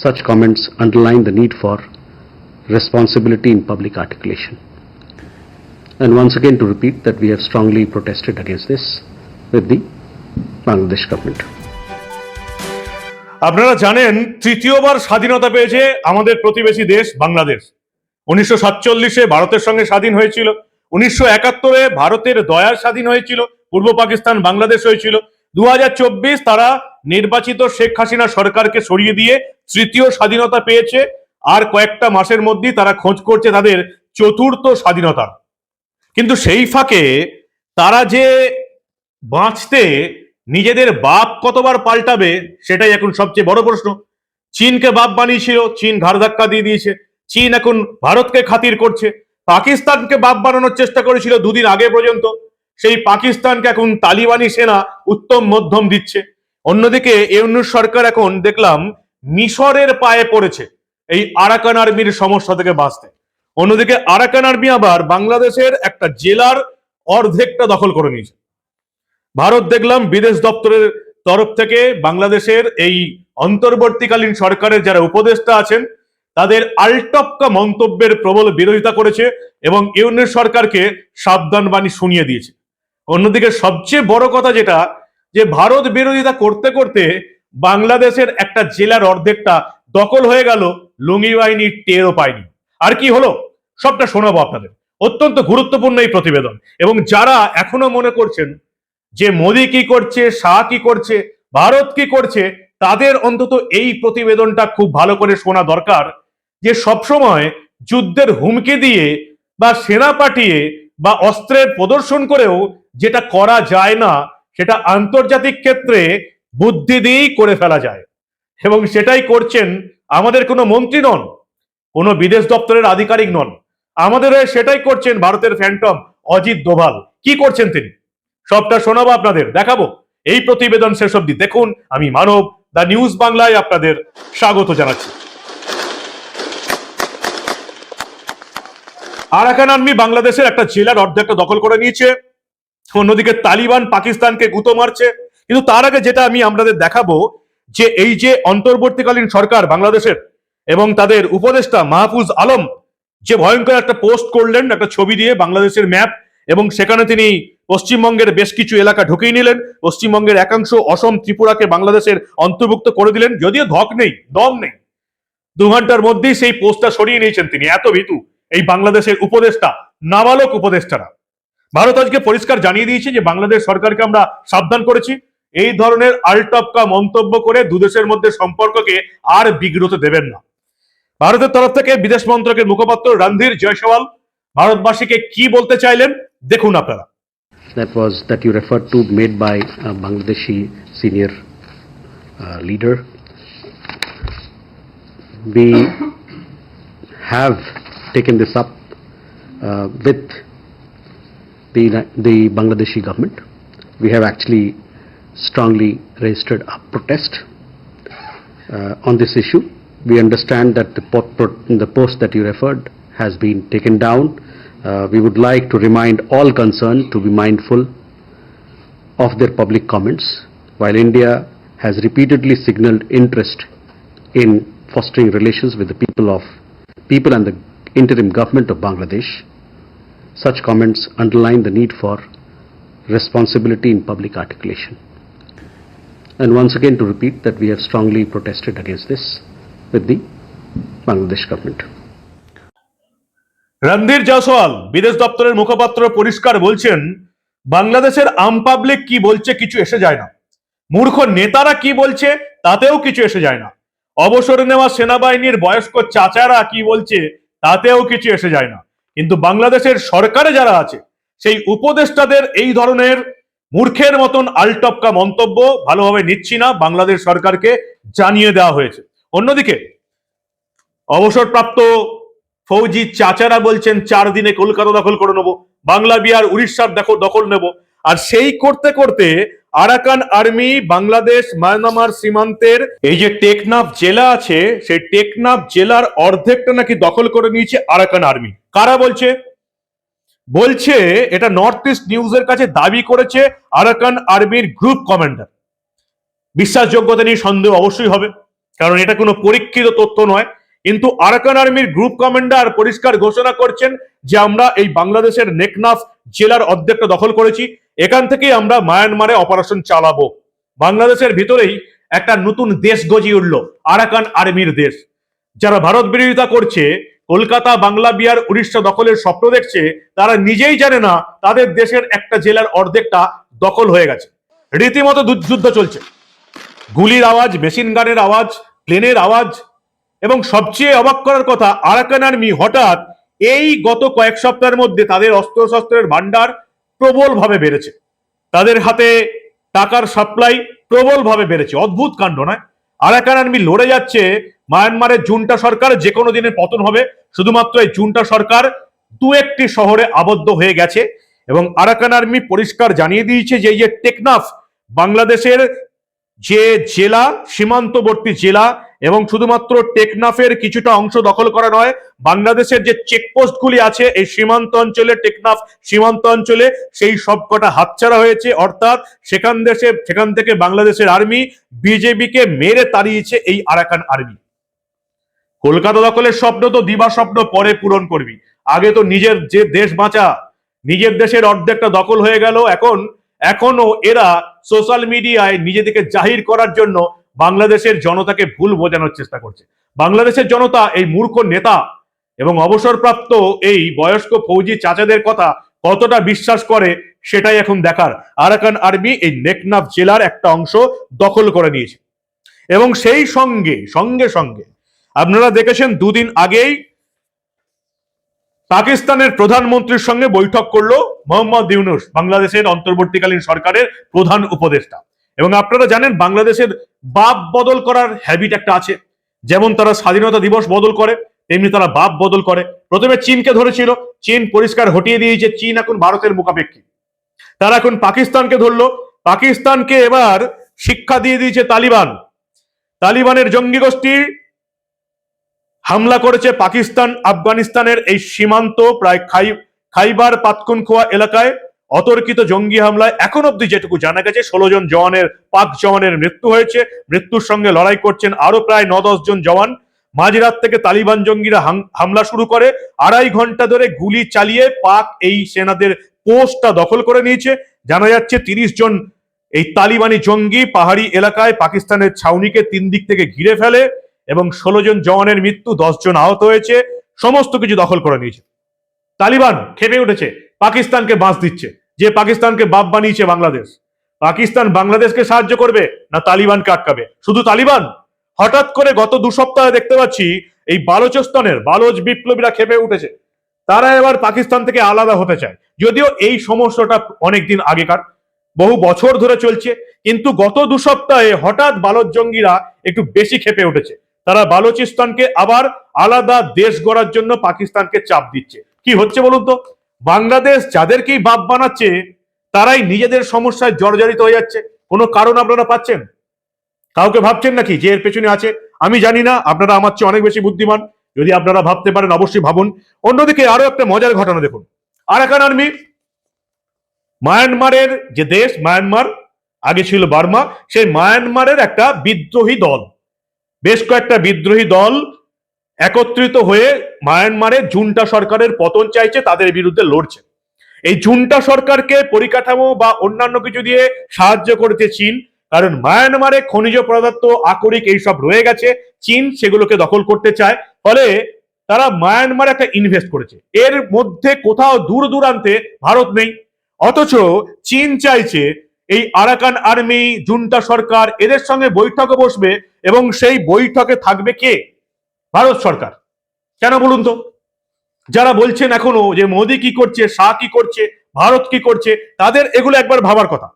Such comments underline the need for responsibility in public articulation. And once again to repeat that we have strongly protested against this with the Bangladesh government. আপনারা জানেন তৃতীয়বার স্বাধীনতা পেয়েছে আমাদের প্রতিবেশী দেশ বাংলাদেশ উনিশশো সাতচল্লিশে ভারতের সঙ্গে স্বাধীন হয়েছিল উনিশশো একাত্তরে ভারতের দয়ার স্বাধীন হয়েছিল পূর্ব পাকিস্তান বাংলাদেশ হয়েছিল দু হাজার চব্বিশ তারা নির্বাচিত শেখ হাসিনা সরকারকে সরিয়ে দিয়ে তৃতীয় স্বাধীনতা পেয়েছে, আর কয়েকটা মাসের মধ্যেই তারা খোঁজ করছে তাদের চতুর্থ স্বাধীনতা। কিন্তু সেই ফাঁকে তারা যে বাঁচতে নিজেদের বাপ কতবার পাল্টাবে, সেটাই এখন সবচেয়ে বড় প্রশ্ন। চীনকে বাপ বানিয়েছিল, চীন ঘাড় ধাক্কা দিয়ে দিয়েছে, চীন এখন ভারতকে খাতির করছে। পাকিস্তানকে বাপ বানানোর চেষ্টা করেছিল দুদিন আগে পর্যন্ত, সেই পাকিস্তানকে এখন তালিবানি সেনা উত্তম মধ্যম দিচ্ছে। অন্যদিকে ইউনুস সরকার এখন দেখলাম মিশরের পায়ে পড়েছে। এই আরাকান আর্মির সমস্যা থেকে বাঁচতে। অন্যদিকে আরাকান আর্মি আবার বাংলাদেশের একটা জেলার অর্ধেকটা দখল করে নিয়েছে। ভারত দেখলাম বিদেশ দপ্তরের তরফ থেকে বাংলাদেশের এই অন্তর্বর্তীকালীন সরকারের যারা উপদেষ্টা আছেন, তাদের আলটপকা মন্তব্যের প্রবল বিরোধিতা করেছে এবং ইউনিয়ন সরকারকে সাবধান বাণী শুনিয়ে দিয়েছে। অন্যদিকে সবচেয়ে বড় কথা যেটা যে ভারত বিরোধিতা করতে করতে বাংলাদেশের একটা জেলার অর্ধেকটা দখল হয়ে গেল, লুঙ্গি বাহিনী টেরও পায়নি। আর কি হলো? সবটা শোনাবো আপনাদের। অত্যন্ত গুরুত্বপূর্ণ এই প্রতিবেদন। এবং যারা এখনও মনে করছেন যে মোদী কি করছে, শাহ কি করছে, ভারত কি করছে, তাদের অন্তত এই প্রতিবেদনটা খুব ভালো করে শোনা দরকার যে সবসময় যুদ্ধের হুমকি দিয়ে বা সেনা পাঠিয়ে বা অস্ত্রের প্রদর্শন করেও যেটা করা যায় না সেটা আন্তর্জাতিক ক্ষেত্রে বুদ্ধি দিয়েই করে ফেলা যায়। এবং সেটাই করছেন আমাদের কোনো মন্ত্রী নন, কোনো বিদেশ দপ্তরের আধিকারিক নন। আমাদের হয়ে সেটাই করছেন ভারতের ফ্যান্টম অজিত দোভাল। কি করছেন তিনি? সবটা শোনাবো আপনাদের, দেখাবো। এই প্রতিবেদন শেষ অব্দি দেখুন। আমি মানব দা নিউজ বাংলায় আপনাদের স্বাগত জানাচ্ছি। আরাকান আর্মি বাংলাদেশের একটা জেলার অর্ধেকটা দখল করে নিয়েছে। অন্যদিকে তালিবান পাকিস্তানকে গুঁতো মারছে। কিন্তু তার আগে যেটা আমি আপনাদের দেখাবো, যে এই যে অন্তর্বর্তীকালীন সরকার বাংলাদেশের এবং তাদের উপদেষ্টা মাহফুজ আলম যে ভয়ঙ্কর একটা পোস্ট করলেন, একটা ছবি দিয়ে বাংলাদেশের ম্যাপ, এবং সেখানে তিনি পশ্চিমবঙ্গের বেশ কিছু এলাকা ঢুকিয়ে নিলেন, পশ্চিমবঙ্গের একাংশ অসম ত্রিপুরাকে বাংলাদেশের অন্তর্ভুক্ত করে দিলেন, যদিও ধক নেই, দম নেই। দু ঘণ্টার মধ্যেই সেই পোস্টটা সরিয়ে নিয়েছেন তিনি, এত ভীতু। এই বাংলাদেশের উপদেষ্টা, নাবালক উপদেষ্টারা। ভারত আজকে পরিষ্কার জানিয়ে দিয়েছে যে বাংলাদেশ সরকারকে আমরা সাবধান করেছি। এই ধরনের আলটপকা মন্তব্য করে দুদেশের মধ্যে সম্পর্ককে আর বিগ্রত দেবেন না। ভারতের তরফ থেকে বিদেশ মন্ত্রকের মুখপাত্র রণধীর জয়সওয়াল ভারতবাসীকে কি বলতে চাইলেন দেখুন আপনারা। That was that you referred to made by a Bangladeshi senior uh, leader. We have taken this up uh, with the, the Bangladeshi government. We have actually strongly registered a protest uh, on this issue. We understand that the, the post that you referred has been taken down. Uh, we would like to remind all concerned to be mindful of their public comments. While India has repeatedly signaled interest in fostering relations with the people of people and the interim government of Bangladesh, such comments underline the need for responsibility in public articulation. And once again to repeat that we have strongly protested against this with the Bangladesh government. Randhir Jaiswal বিদেশ দপ্তরের মুখপাত্র পরিষ্কার বলছেন বাংলাদেশের আম public কি বলছে কিছু এসে যায় না মূর্খ নেতারা কি বলছে তাতেও কিছু এসে যায় না অবসর নেওয়া সেনাবাহিনীর বয়স্ক চাচারা কি বলছে তাতেও কিছু এসে যায় না কিন্তু বাংলাদেশের সরকারে যারা আছে, সেই উপদেষ্টাদের এই ধরনের মূর্খের মতন আলটপকা মন্তব্য ভালোভাবে নিচ্ছি না, বাংলাদেশ সরকারকে জানিয়ে দেওয়া হয়েছে। অন্যদিকে, অবসরপ্রাপ্ত ফৌজি চাচারা বলছেন, চার দিনে কলকাতা দখল করে নেব, বাংলা, বিহার, উড়িষ্যার দেখো, দখল নেব। আর সেই করতে করতে আরাকান আর্মি বাংলাদেশ মায়ানমার সীমান্তের এই যে টেকনাফ জেলা আছে, সেই টেকনাফ জেলার অর্ধেকটা নাকি দখল করে নিয়েছে আরাকান আর্মি। কারা বলছে? বলছে, এটা নর্থ ইস্ট নিউজের কাছে দাবি করেছে আরাকান আর্মির গ্রুপ কমান্ডার বিশ্বাসযোগ্যতা নিয়ে সন্দেহ অবশ্যই হবে, কারণ এটা কোনো পরীক্ষিত তথ্য নয়। কিন্তু আরাকান আর্মির গ্রুপ কমান্ডার পরিষ্কার ঘোষণা করছেন যে আমরা এই বাংলাদেশের নেকনাফ জেলার অর্ধেকটা দখল করেছি, এখান থেকেই আমরা মায়ানমারে অপারেশন চালাবো। বাংলাদেশের ভিতরেই একটা নতুন দেশ গজিয়ে উঠল, আরাকান আর্মির দেশ। যারা ভারত বিরোধিতা করছে, কলকাতা, বাংলা, বিহার, উড়িষ্যা দখলের স্বপ্ন দেখছে, তারা নিজেই জানে না তাদের দেশের একটা জেলার অর্ধেকটা দখল হয়ে গেছে। রীতিমতো যুদ্ধ- চলছে। গুলির আওয়াজ মেশিন গানের আওয়াজ প্লেনের আওয়াজ এবং সবচেয়ে অবাক করার কথা, আরাকান আর্মি হঠাৎ এই গত কয়েক সপ্তাহের মধ্যে তাদের অস্ত্রশস্ত্রের ভান্ডার প্রবলভাবে বেড়েছে। তাদের হাতে টাকার সাপ্লাই প্রবলভাবে বেড়েছে। অদ্ভুত কাণ্ড নয় আরাকান আর্মি লড়ে যাচ্ছে মায়ানমারের জুনটা সরকার, যে কোনো দিনের পতন হবে। শুধুমাত্র এই জুনটা সরকার দু একটি শহরে আবদ্ধ হয়ে গেছে এবং আরাকান আর্মি পরিষ্কার জানিয়ে দিয়েছে যে এই যে টেকনাফ, বাংলাদেশের যে জেলা, সীমান্তবর্তী জেলা এবং শুধুমাত্র টেকনাফের কিছুটা অংশ দখল করা নয়, বাংলাদেশের যে চেকপোস্টগুলি আছে, এই সীমান্ত অঞ্চলে, টেকনাফ সীমান্ত অঞ্চলে সেই সবকটা হাতছাড়া হয়েছে। অর্থাৎ সেখান দেশে, সেখান থেকে বাংলাদেশের আর্মি বিজেপিকে মেরে তাড়িয়েছে এই আরাকান আর্মি। কলকাতা দখলের স্বপ্ন তো দিবা স্বপ্ন, পরে পূরণ করবি। আগে তো নিজের যে দেশ বাঁচা, নিজের দেশের অর্ধেকটা দখল হয়ে গেল, এখন এখনও এরা সোশ্যাল মিডিয়ায় নিজেদেরকে জাহির করার জন্য বাংলাদেশের জনতাকে ভুল বোঝানোর চেষ্টা করছে। বাংলাদেশের জনতা এই মূর্খ নেতা এবং অবসরপ্রাপ্ত এই বয়স্ক ফৌজি চাচাদের কথা কতটা বিশ্বাস করে সেটাই এখন দেখার। আরাকান আর্মি এই নেকনাফ জেলার একটা অংশ দখল করে নিয়েছে। এবং সেই সঙ্গে সঙ্গে সঙ্গে আপনারা দেখেছেন দুদিন আগেই পাকিস্তানের প্রধানমন্ত্রীর সঙ্গে বৈঠক করল মোহাম্মদ ইউনুস, বাংলাদেশের অন্তর্বর্তীকালীন সরকারের প্রধান উপদেষ্টা। এবং আপনারা জানেন, বাংলাদেশের বাপ বদল করার হ্যাবিট একটা আছে। যেমন তারা স্বাধীনতা দিবস বদল করে, তেমনি তারা বাপ বদল করে। প্রথমে চীনকে ধরেছিল, চীন পরিষ্কার হটিয়ে দিয়েছে, চীন এখন ভারতের মুখাপেক্ষী। তারা এখন পাকিস্তানকে ধরলো, পাকিস্তানকে এবার শিক্ষা দিয়ে দিয়েছে তালিবান। তালিবানের জঙ্গি গোষ্ঠী হামলা করেছে পাকিস্তান, আফগানিস্তানের এই সীমান্ত প্রায় খাই, খাইবার পাতকুনখোয়া এলাকায়। অতর্কিত জঙ্গি হামলায় এখন অব্দি যেটুকু জানা গেছে, ষোলো জন জওয়ানের, পাক জওয়ানের মৃত্যু হয়েছে। মৃত্যুর সঙ্গে লড়াই করছেন আরও প্রায় ন দশ জন জওয়ান। মাঝরাত থেকে তালিবান জঙ্গিরা হাম- হামলা শুরু করে। আড়াই ঘণ্টা ধরে গুলি চালিয়ে পাক এই সেনাদের পোস্টটা দখল করে নিয়েছে। জানা যাচ্ছে তিরিশ জন এই তালিবানি জঙ্গি পাহাড়ি এলাকায় পাকিস্তানের ছাউনিকে তিন দিক থেকে ঘিরে ফেলে। এবং ষোলো জন জওয়ানের মৃত্যু জন আহত হয়েছে, সমস্ত কিছু দখল করে নিয়েছে। তালিবান খেপে উঠেছে, পাকিস্তানকে বাঁশ দিচ্ছে। যে পাকিস্তানকে বাপ বানিয়েছে বাংলাদেশ, পাকিস্তান বাংলাদেশকে সাহায্য করবে না তালিবানকে আটকাবে? শুধু তালিবান? হঠাৎ করে গত দু সপ্তাহে দেখতে পাচ্ছি, এই বালোচস্তানের বালোচ বিপ্লবীরা খেপে উঠেছে। তারা এবার পাকিস্তান থেকে আলাদা হতে চায়। যদিও এই সমস্যাটা অনেকদিন আগেকার, বহু বছর ধরে চলছে, কিন্তু গত দু সপ্তাহে হঠাৎ বালচ জঙ্গিরা একটু বেশি খেপে উঠেছে। তারা বালুচিস্তানকে আবার আলাদা দেশ গড়ার জন্য পাকিস্তানকে চাপ দিচ্ছে। কি হচ্ছে বলুন তো? বাংলাদেশ যাদেরকেই বাপ বানাচ্ছে, তারাই নিজেদের সমস্যায় জর্জরিত হয়ে যাচ্ছে। কোনো কারণ আপনারা পাচ্ছেন? কাউকে ভাবছেন নাকি যে এর পেছনে আছে? আমি জানি না, আপনারা আমার চেয়ে অনেক বেশি বুদ্ধিমান। যদি আপনারা ভাবতে পারেন, অবশ্যই ভাবুন। অন্যদিকে আরও একটা মজার ঘটনা দেখুন। আর আরাকান আর্মি মায়ানমারের যে দেশ, মায়ানমার, আগে ছিল বার্মা, সেই মায়ানমারের একটা বিদ্রোহী দল। বেশ কয়েকটা বিদ্রোহী দল একত্রিত হয়ে মায়ানমারে জুনটা সরকারের পতন চাইছে, তাদের বিরুদ্ধে লড়ছে। এই জুনটা সরকারকে পরিকাঠামো বা অন্যান্য কিছু দিয়ে সাহায্য করেছে চীন, কারণ মায়ানমারে খনিজ পদার্থ, আকরিক এইসব রয়ে গেছে, চীন সেগুলোকে দখল করতে চায়, ফলে তারা মায়ানমারে একটা ইনভেস্ট করেছে। এর মধ্যে কোথাও দূর দূরান্তে ভারত নেই, অথচ চীন চাইছে এই আরাকান আর্মি, জুন্টা সরকার, এদের সঙ্গে বৈঠকে বসবে এবং সেই বৈঠকে থাকবে কে? ভারত সরকার। কেন বলুন তো? যারা বলছেন এখনও যে মোদি কি করছে, শাহ কি করছে, ভারত কি করছে, তাদের এগুলো একবার ভাবার কথা।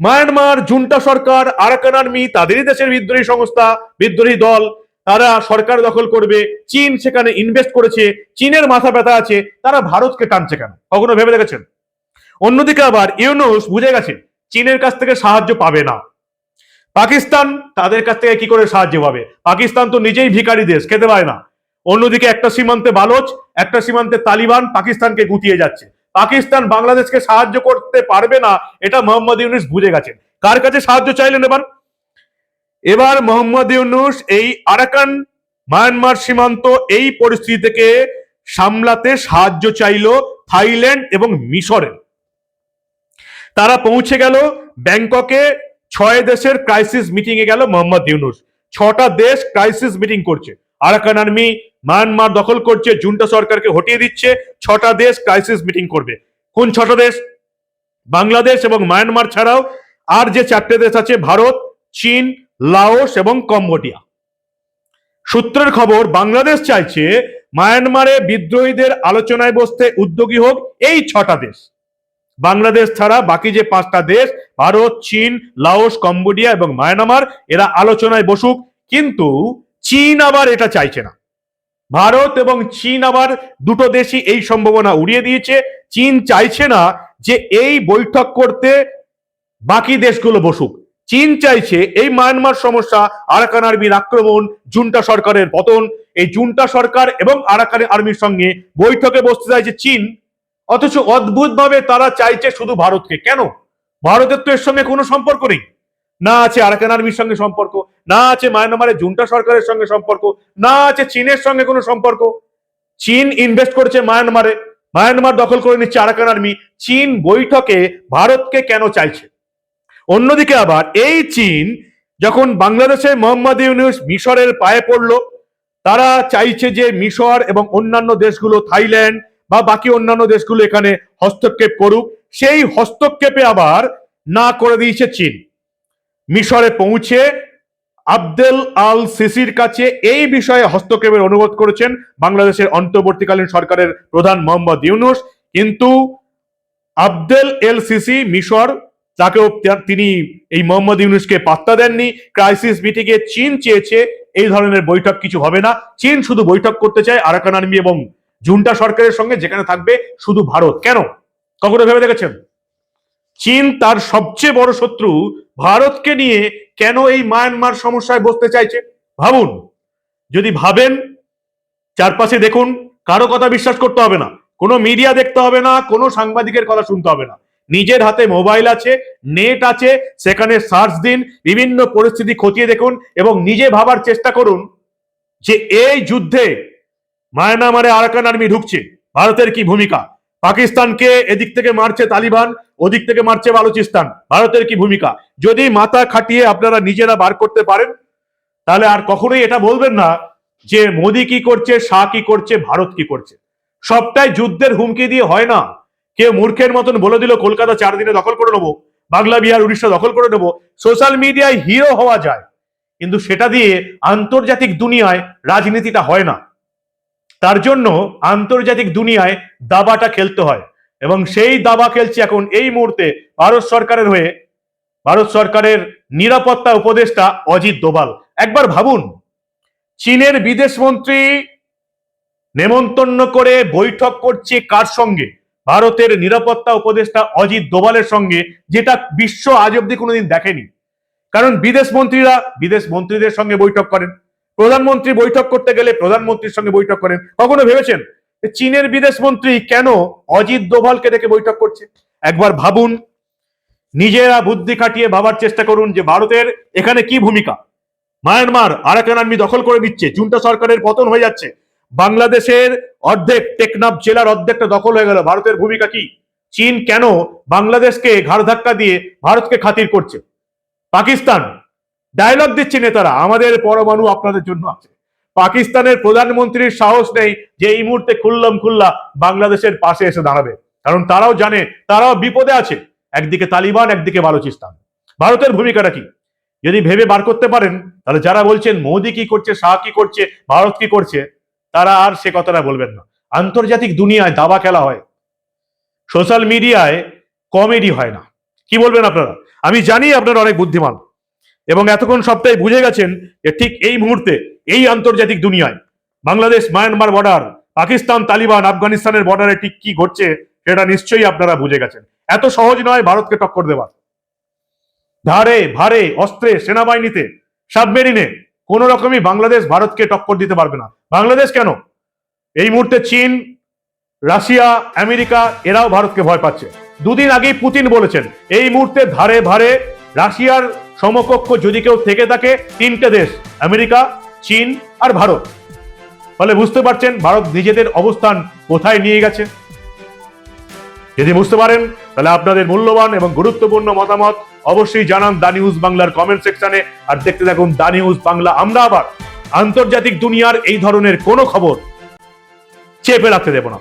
মায়ানমার, জুন্টা সরকার, আরাকান আর্মি, তাদেরই দেশের বিদ্রোহী সংস্থা, বিদ্রোহী দল, তারা সরকার দখল করবে, চীন সেখানে ইনভেস্ট করেছে, চীনের মাথা ব্যথা আছে, তারা ভারতকে টানছে কেন? কখনো ভেবে দেখেছেন? অন্যদিকে আবার ইউনুস বুঝে গেছে চীনের কাছ থেকে সাহায্য পাবে না। পাকিস্তান তাদের কাছ থেকে কি করে সাহায্য পাবে? পাকিস্তান তো নিজেই ভিকারি দেশ, খেতে পারে না। অন্যদিকে একটা সীমান্তে বালোচ, একটা সীমান্তে তালিবান পাকিস্তানকে গুটিয়ে যাচ্ছে। পাকিস্তান বাংলাদেশকে সাহায্য করতে পারবে না, এটা মোহাম্মদ ইউনুস বুঝে গেছেন। কার কাছে সাহায্য চাইলেন এবার? এবার মোহাম্মদ ইউনুস এই আরাকান, মায়ানমার সীমান্ত এই পরিস্থিতি থেকে সামলাতে সাহায্য চাইলো থাইল্যান্ড এবং মিশরের। তারা পৌঁছে গেল ব্যাংককে। ছয় দেশের ক্রাইসিস মিটিং এ গেল মোহাম্মদ ইউনুস। ছটা দেশ ক্রাইসিস মিটিং করছে। আরাকান আর্মি মায়ানমার দখল করছে, জুন্টা সরকারকে হটিয়ে দিচ্ছে, ছটা দেশ ক্রাইসিস মিটিং করবে। কোন ছটা দেশ? বাংলাদেশ এবং মায়ানমার ছাড়াও আর যে চারটে দেশ আছে, ভারত, চীন, লাওস এবং কম্বোডিয়া। সূত্রের খবর, বাংলাদেশ চাইছে মায়ানমারে বিদ্রোহীদের আলোচনায় বসতে উদ্যোগী হোক এই ছটা দেশ। বাংলাদেশ ছাড়া বাকি যে পাঁচটা দেশ, ভারত, চীন, লাওস, কম্বোডিয়া এবং মায়ানমার, এরা আলোচনায় বসুক, কিন্তু চীন আবার এটা চাইছে না। ভারত এবং চীন আবার দুটো দেশই এই সম্ভাবনা উড়িয়ে দিয়েছে। চীন চাইছে না যে এই বৈঠক করতে বাকি দেশগুলো বসুক। চীন চাইছে এই মায়ানমার সমস্যা আরাকান আর্মির আক্রমণ, জুন্টা সরকারের পতন। এই জুন্টা সরকার এবং আরাকান আর্মির সঙ্গে বৈঠকে বসতে চাইছে চীন। অথচ অদ্ভুতভাবে তারা চাইছে শুধু ভারতকে। কেন? ভারতের তো এর সঙ্গে কোনো সম্পর্ক নেই। না আছে আরাকান আর্মির সঙ্গে সম্পর্ক, না আছে মায়ানমারের জুন্টা সরকারের সঙ্গে সম্পর্ক, না আছে চীনের সঙ্গে কোনো সম্পর্ক। চীন ইনভেস্ট করেছে মায়ানমারে, মায়ানমার দখল করে নিচ্ছে আরাকান আর্মি। চীন বৈঠকে ভারতকে কেন চাইছে? অন্যদিকে আবার এই চীন যখন বাংলাদেশে মোহাম্মদ ইউনুস মিশরের পায়ে পড়ল, তারা চাইছে যে মিশর এবং অন্যান্য দেশগুলো, থাইল্যান্ড বা বাকি অন্যান্য দেশগুলো এখানে হস্তক্ষেপ করুক, সেই হস্তক্ষেপে আবার না করে দিয়েছে চীন। মিশরে পৌঁছে আবদেল আল সিসির কাছে এই বিষয়ে হস্তক্ষেপের অনুরোধ করেছেন বাংলাদেশের অন্তর্বর্তীকালীন সরকারের প্রধান মোহাম্মদ ইউনুস। কিন্তু আবদেল এল সিসি, মিশর, তাকেও তিনি এই মোহাম্মদ ইউনুসকে পাত্তা দেননি। ক্রাইসিস মিটিংয়ে চীন চেয়েছে, এই ধরনের বৈঠক কিছু হবে না। চীন শুধু বৈঠক করতে চায় আরাকান আর্মি এবং জুন্টা সরকারের সঙ্গে যেখানে থাকবে শুধু ভারত। কেন? কখনো ভেবে দেখেছেন? চীন তার সবচেয়ে বড় শত্রু ভারতকে নিয়ে কেন এই মায়ানমার সমস্যায় বসতে চাইছে? ভাবুন। যদি ভাবেন, চারপাশে দেখুন, কারও কথা বিশ্বাস করতে হবে না। কোনো মিডিয়া দেখতে হবে না, কোনো সাংবাদিকের কথা শুনতে হবে না। নিজের হাতে মোবাইল আছে, নেট আছে, সেখানে সার্চ দিন, বিভিন্ন পরিস্থিতি খতিয়ে দেখুন এবং নিজে ভাবার চেষ্টা করুন যে এই যুদ্ধে মায়ানমারে আরাকান আর্মি ঢুকছে। ভারতের কি ভূমিকা? পাকিস্তানকে এদিক থেকে মারছে তালিবান, ওদিক থেকে মারছে বালুচিস্তান? ভারতের কি ভূমিকা? যদি মাথা খাটিয়ে আপনারা নিজেরা বার করতে পারেন, তাহলে আর কখনোই এটা বলবেন না যে মোদি কি করছে, শাহ কি করছে, ভারত কি করছে। সবটাই যুদ্ধের হুমকি দিয়ে হয় না। কেউ মূর্খের মতন বলে দিল, কলকাতা চার দিনে দখল করে নেব, বাংলা, বিহার, উড়িষ্যা দখল করে নেব, সোশ্যাল মিডিয়ায় হিরো হওয়া যায়। কিন্তু সেটা দিয়ে আন্তর্জাতিক দুনিয়ায় রাজনীতিটা হয় না। তার জন্য আন্তর্জাতিক দুনিয়ায় দাবাটা খেলতে হয়। এবং সেই দাবা খেলছে এখন এই মুহূর্তে ভারত সরকারের হয়ে। ভারত সরকারের নিরাপত্তা উপদেষ্টা অজিত দোবাল একবার ভাবুন, চীনের বিদেশ মন্ত্রী নেমন্তন্ন করে বৈঠক করছে কার সঙ্গে? ভারতের নিরাপত্তা উপদেষ্টা অজিত দোভালের সঙ্গে, যেটা বিশ্ব আজ অব্দি কোনোদিন দেখেনি। কারণ বিদেশ মন্ত্রীরা বিদেশ মন্ত্রীদের সঙ্গে বৈঠক করেন। প্রধানমন্ত্রী বৈঠক করতে গেলে প্রধানমন্ত্রীর সঙ্গে বৈঠক করেন। কখনো ভেবেছেন চীনের বিদেশ মন্ত্রী কেন অজিত দোভালকে ডেকে বৈঠক করছে? একবার ভাবুন, নিজেরা বুদ্ধি খাটিয়ে ভাবার চেষ্টা করুন যে ভারতের এখানে কি ভূমিকা। মায়ানমার আরাকান আর্মি দখল করে দিচ্ছে জুন্টা সরকারের পতন হয়ে যাচ্ছে। বাংলাদেশের অর্ধেক টেকনাফ জেলার অর্ধেকটা দখল হয়ে গেল। ভারতের ভূমিকা কি? চীন কেন বাংলাদেশকে ঘাড় ধাক্কা দিয়ে ভারতকে খাতির করছে? পাকিস্তান ডায়লগ দিচ্ছে নেতারা, আমাদের পরমাণু আপনাদের জন্য আছে। পাকিস্তানের প্রধানমন্ত্রীর সাহস নেই যে এই মুহূর্তে খুল্লাম খুল্লা বাংলাদেশের পাশে এসে দাঁড়াবে। কারণ তারাও জানে, তারাও বিপদে আছে। একদিকে তালিবান, একদিকে বালুচিস্তান। ভারতের ভূমিকাটা কি? যদি ভেবে বার করতে পারেন, তাহলে যারা বলছেন মোদি কি করছে, শাহ কি করছে, ভারত কি করছে, তারা আর সে কথাটা বলবেন না। আন্তর্জাতিক দুনিয়ায় দাবা খেলা হয়। সোশ্যাল মিডিয়ায় কমেডি হয় না। কি বলবেন আপনারা? আমি জানি আপনারা অনেক বুদ্ধিমান। এবং এতক্ষণ সপ্তাহে বুঝে গেছেন যে ঠিক এই মুহূর্তে এই আন্তর্জাতিক দুনিয়ায় Bangladesh Myanmar border Pakistan Taliban, আফগানিস্তানের বর্ডারে ঠিক কি ঘটছে সেটা নিশ্চয়ই আপনারা বুঝে গেছেন। এত সহজ নয় ভারতকে টক্কর দেওয়া। ধারে, ভারে, অস্ত্রে, সেনাবাহিনীতে, সাবমেরিনে কোন রকমই বাংলাদেশ ভারতকে টক্কর দিতে পারবে না। বাংলাদেশ কেন? এই মুহূর্তে চীন, রাশিয়া, আমেরিকা, এরাও ভারতকে ভয় পাচ্ছে। দুদিন আগেই পুতিন বলেছেন, এই মুহূর্তে ধারে, ভারে রাশিয়ার সমকক্ষ যদি কেউ থেকে থাকে, তিনটে দেশ, আমেরিকা, চীন আর ভারত। ফলে বুঝতে পারছেন ভারত নিজেদের অবস্থান কোথায় নিয়ে গেছে। যদি বুঝতে পারেন, তাহলে আপনাদের মূল্যবান এবং গুরুত্বপূর্ণ মতামত অবশ্যই জানান দা নিউজ বাংলার কমেন্ট সেকশনে। আর দেখতে থাকুন দা নিউজ বাংলা। আমরা আবার আন্তর্জাতিক দুনিয়ার এই ধরনের কোনো খবর চেপে রাখতে দেব না।